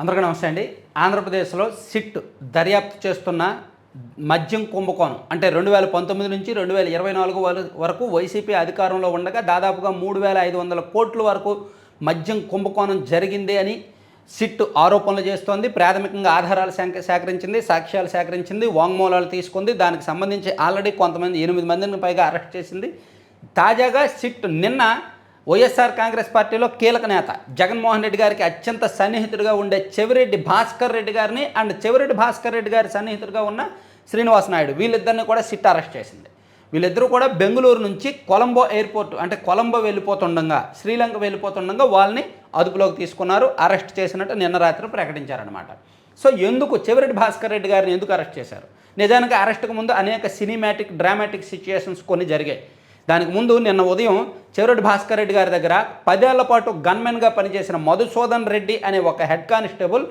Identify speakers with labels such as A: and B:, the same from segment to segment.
A: అందరికీ నమస్తే అండి. ఆంధ్రప్రదేశ్లో సిట్ దర్యాప్తు చేస్తున్న మద్యం కుంభకోణం అంటే రెండు వేల పంతొమ్మిది నుంచి రెండు వేల ఇరవై నాలుగు వర- వరకు వైసీపీ అధికారంలో ఉండగా దాదాపుగా మూడు వేల ఐదు వందల కోట్ల వరకు మద్యం కుంభకోణం జరిగింది అని సిట్ ఆరోపణలు చేస్తోంది. ప్రాథమికంగా ఆధారాలు సేకరించింది సాక్ష్యాలు సేకరించింది వాంగ్మూలాలు తీసుకుంది. దానికి సంబంధించి ఆల్రెడీ కొంతమంది ఎనిమిది మందిని పైగా అరెస్ట్ చేసింది. తాజాగా సిట్ నిన్న వైఎస్ఆర్ కాంగ్రెస్ పార్టీలో కీలక నేత జగన్మోహన్ రెడ్డి గారికి అత్యంత సన్నిహితుడిగా ఉండే చెవిరెడ్డి భాస్కర్ రెడ్డి గారిని అండ్ చెవిరెడ్డి భాస్కర్ రెడ్డి గారి సన్నిహితుడిగా ఉన్న శ్రీనివాస్ నాయుడు. వీళ్ళిద్దరిని కూడా సిట్ అరెస్ట్ చేసింది. వీళ్ళిద్దరూ కూడా బెంగళూరు నుంచి కొలంబో ఎయిర్పోర్ట్ అంటే కొలంబో వెళ్ళిపోతుండగా శ్రీలంక వెళ్ళిపోతుండగా వాళ్ళని అదుపులోకి తీసుకున్నారు. అరెస్ట్ చేసినట్టు నిన్న రాత్రి ప్రకటించారనమాట సో ఎందుకు చెవిరెడ్డి భాస్కర్ రెడ్డి గారిని ఎందుకు అరెస్ట్ చేశారు? నిజానికి అరెస్ట్కు ముందు అనేక సినిమాటిక్ డ్రామాటిక్ సిచ్యుయేషన్స్ కొన్ని జరిగాయి. దానికి ముందు నిన్న ఉదయం చెవిరెడ్డి భాస్కర్ రెడ్డి గారి దగ్గర పదేళ్ళ పాటు గన్మెన్గా పనిచేసిన మధుసూదన్ రెడ్డి అనే ఒక హెడ్ కానిస్టేబుల్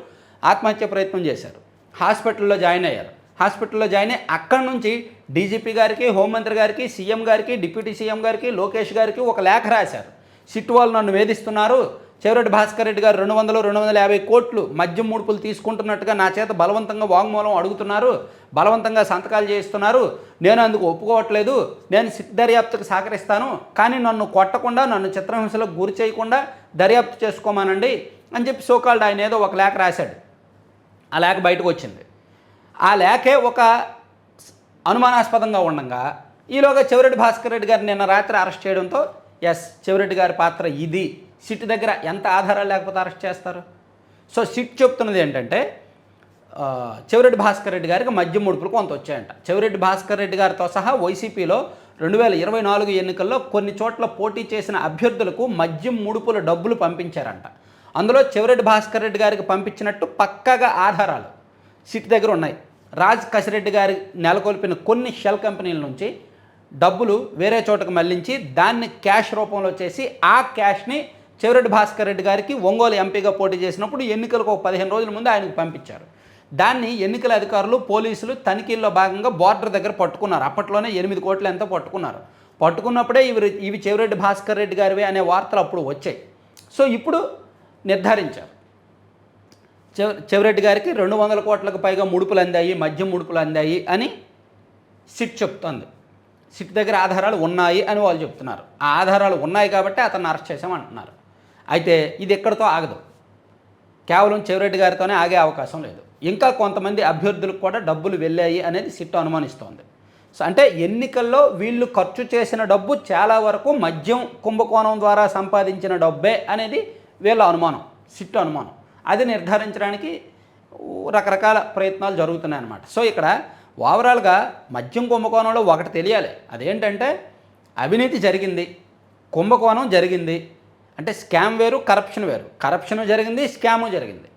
A: ఆత్మహత్య ప్రయత్నం చేశారు. హాస్పిటల్లో జాయిన్ అయ్యారు. హాస్పిటల్లో జాయిన్ అయ్యి అక్కడి నుంచి డీజీపీ గారికి హోంమంత్రి గారికి సీఎం గారికి డిప్యూటీ సీఎం గారికి లోకేష్ గారికి ఒక లేఖ రాశారు. సిట్ వాళ్ళు నన్ను వేధిస్తున్నారు. చెవిరెడ్డి భాస్కర్ రెడ్డి గారు రెండు వందలు రెండు వందల యాభై కోట్లు మద్యం ముడుపులు తీసుకుంటున్నట్టుగా నా చేత బలవంతంగా వాంగ్మూలం అడుగుతున్నారు. బలవంతంగా సంతకాలు చేయిస్తున్నారు. నేను అందుకు ఒప్పుకోవట్లేదు. నేను సిట్ దర్యాప్తుకు సహకరిస్తాను. కానీ నన్ను కొట్టకుండా నన్ను చిత్రహింసలకు గురి చేయకుండా దర్యాప్తు చేసుకోమానండి అని చెప్పి సోకాల్డ్ ఆయన ఏదో ఒక లేఖ రాశాడు. ఆ లేఖ బయటకు వచ్చింది. ఆ లేఖే ఒక అనుమానాస్పదంగా ఉండగా ఈలోగా చెవిరెడ్డి భాస్కర్ రెడ్డి గారిని నిన్న రాత్రి అరెస్ట్ చేయడంతో ఎస్ చెవిరెడ్డి గారి పాత్ర ఇది. సిట్ దగ్గర ఎంత ఆధారాలు లేకపోతే అరెస్ట్ చేస్తారు? సో సిట్ చెప్తున్నది ఏంటంటే చెవిరెడ్డి భాస్కర్ రెడ్డి గారికి మద్యం ముడుపులు కొంత వచ్చాయంట. చెవిరెడ్డి భాస్కర్ రెడ్డి గారితో సహా వైసీపీలో రెండు వేల ఇరవై నాలుగు ఎన్నికల్లో కొన్ని చోట్ల పోటీ చేసిన అభ్యర్థులకు మద్యం ముడుపుల డబ్బులు పంపించారంట. అందులో చెవిరెడ్డి భాస్కర్ రెడ్డి గారికి పంపించినట్టు పక్కాగా ఆధారాలు సిట్ దగ్గర ఉన్నాయి. రాజ్ కసిరెడ్డి గారి నెలకొల్పిన కొన్ని షెల్ కంపెనీల నుంచి డబ్బులు వేరే చోటకు మళ్ళించి దాన్ని క్యాష్ రూపంలో చేసి ఆ క్యాష్ని చెవిరెడ్డి భాస్కర్ రెడ్డి గారికి ఒంగోలు ఎంపీగా పోటీ చేసినప్పుడు ఎన్నికలకు ఒక పదిహేను రోజుల ముందు ఆయనకు పంపించారు. దాన్ని ఎన్నికల అధికారులు పోలీసులు తనిఖీల్లో భాగంగా బార్డర్ దగ్గర పట్టుకున్నారు. అప్పట్లోనే ఎనిమిది కోట్లు ఎంతో పట్టుకున్నారు. పట్టుకున్నప్పుడే ఇవి ఇవి చెవిరెడ్డి భాస్కర్ రెడ్డి గారివి అనే వార్తలు అప్పుడు వచ్చాయి. సో ఇప్పుడు నిర్ధారించారు. చెవిరెడ్డి గారికి రెండు వందల కోట్లకు పైగా ముడుపులు అందాయి మద్యం ముడుపులు అందాయి అని సిట్ చెప్తోంది. సిట్ దగ్గర ఆధారాలు ఉన్నాయి అని వాళ్ళు చెప్తున్నారు. ఆ ఆధారాలు ఉన్నాయి కాబట్టి అతన్ని అరెస్ట్ చేసామంటున్నారు అయితే ఇది ఎక్కడితో ఆగదు. కేవలం చెవిరెడ్డి గారితోనే ఆగే అవకాశం లేదు. ఇంకా కొంతమంది అభ్యర్థులకు కూడా డబ్బులు వెళ్ళాయి అనేది సిట్ అనుమానిస్తోంది. సో అంటే ఎన్నికల్లో వీళ్ళు ఖర్చు చేసిన డబ్బు చాలా వరకు మద్యం కుంభకోణం ద్వారా సంపాదించిన డబ్బే అనేది వీళ్ళ అనుమానం సిట్ అనుమానం. అది నిర్ధారించడానికి రకరకాల ప్రయత్నాలు జరుగుతున్నాయి అన్నమాట. సో ఇక్కడ ఓవరాల్గా మద్యం కుంభకోణంలో ఒకటి తెలియాలి. అదేంటంటే అవినీతి జరిగింది కుంభకోణం జరిగింది అంటే స్కామ్ వేరు కరప్షన్ వేరు. కరప్షన్ జరిగింది స్కాము జరిగింది.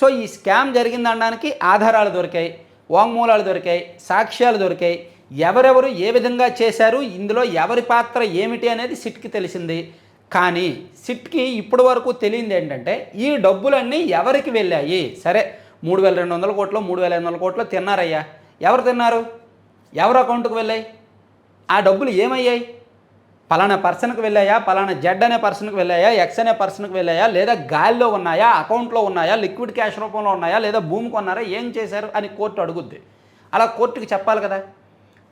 A: సో ఈ స్కామ్ జరిగింది అనడానికి ఆధారాలు దొరికాయి వాంగ్మూలాలు దొరికాయి సాక్ష్యాలు దొరికాయి. ఎవరెవరు ఏ విధంగా చేశారు ఇందులో ఎవరి పాత్ర ఏమిటి అనేది సిట్కి తెలిసింది. కానీ సిట్కి ఇప్పటి వరకు తెలియంది ఏంటంటే ఈ డబ్బులన్నీ ఎవరికి వెళ్ళాయి? సరే మూడు వేల రెండు వందల కోట్లు మూడు వేల ఐదు వందల కోట్లు తిన్నారయ్యా. ఎవరు తిన్నారు? ఎవరు అకౌంట్కి వెళ్ళాయి? ఆ డబ్బులు ఏమయ్యాయి? పలానా పర్సన్కి వెళ్ళాయా? పలానా జెడ్ అనే పర్సన్కి వెళ్ళాయా? ఎక్స్ అనే పర్సన్కి వెళ్ళాయా? లేదా గాలిలో ఉన్నాయా? అకౌంట్లో ఉన్నాయా? లిక్విడ్ క్యాష్ రూపంలో ఉన్నాయా? లేదా భూమి కొన్నారా? ఏం చేశారు? అని కోర్టు అడుగుద్ది. అలా కోర్టుకి చెప్పాలి కదా.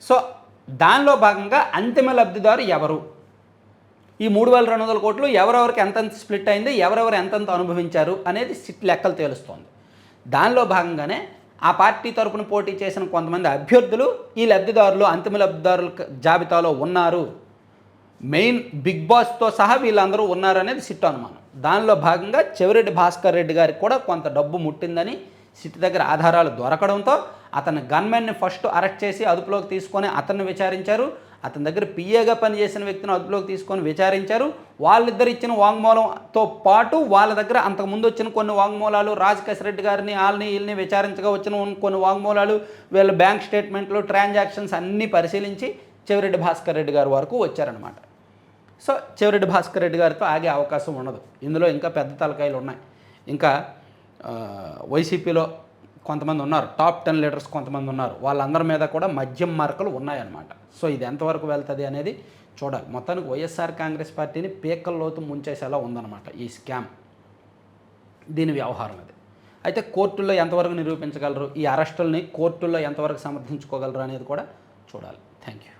A: సో దానిలో భాగంగా అంతిమ లబ్ధిదారు ఎవరు? ఈ మూడు వేల రెండు వందల కోట్లు ఎవరెవరికి ఎంతెంత స్ప్లిట్ అయింది? ఎవరెవరు ఎంతెంత అనుభవించారు? అనేది సిట్ లెక్కలు తేలుస్తోంది. దానిలో భాగంగానే ఆ పార్టీ తరపున పోటీ చేసిన కొంతమంది అభ్యర్థులు ఈ లబ్ధిదారులు అంతిమ లబ్ధిదారుల జాబితాలో ఉన్నారు. మెయిన్ బిగ్ బాస్తో సహా వీళ్ళందరూ ఉన్నారనేది సిట్ అనుమానం. దానిలో భాగంగా చెవిరెడ్డి భాస్కర్ రెడ్డి గారికి కూడా కొంత డబ్బు ముట్టిందని సిట్ దగ్గర ఆధారాలు దొరకడంతో అతని గన్మెన్ని ఫస్ట్ అరెస్ట్ చేసి అదుపులోకి తీసుకొని అతన్ని విచారించారు. అతని దగ్గర పిఏగా పనిచేసిన వ్యక్తిని అదుపులోకి తీసుకొని విచారించారు. వాళ్ళిద్దరు ఇచ్చిన వాంగ్మూలంతో పాటు వాళ్ళ దగ్గర అంతకుముందు వచ్చిన కొన్ని వాంగ్మూలాలు రాజ్ రెడ్డి గారిని వాళ్ళని వీళ్ళని విచారించగా వచ్చిన కొన్ని వాంగ్మూలాలు వీళ్ళ బ్యాంక్ స్టేట్మెంట్లు ట్రాన్సాక్షన్స్ అన్నీ పరిశీలించి చెవిరెడ్డి భాస్కర్ రెడ్డి గారి వరకు వచ్చారనమాట సో చివరెడ్డి భాస్కర్ రెడ్డి గారితో ఆగే అవకాశం ఉండదు. ఇందులో ఇంకా పెద్ద తలకాయలు ఉన్నాయి. ఇంకా వైసీపీలో కొంతమంది ఉన్నారు. టాప్ టెన్ లీడర్స్ కొంతమంది ఉన్నారు. వాళ్ళందరి మీద కూడా మద్యం మార్కులు ఉన్నాయన్నమాట. సో ఇది ఎంతవరకు వెళ్తుంది అనేది చూడాలి. మొత్తానికి వైఎస్ఆర్ కాంగ్రెస్ పార్టీని పీకల్లోతు ముంచేసేలా ఉందన్నమాట ఈ స్కామ్. దీని వ్యవహారం అది. అయితే కోర్టుల్లో ఎంతవరకు నిరూపించగలరు? ఈ అరెస్టుల్ని కోర్టుల్లో ఎంతవరకు సమర్థించుకోగలరు అనేది కూడా చూడాలి. Thank you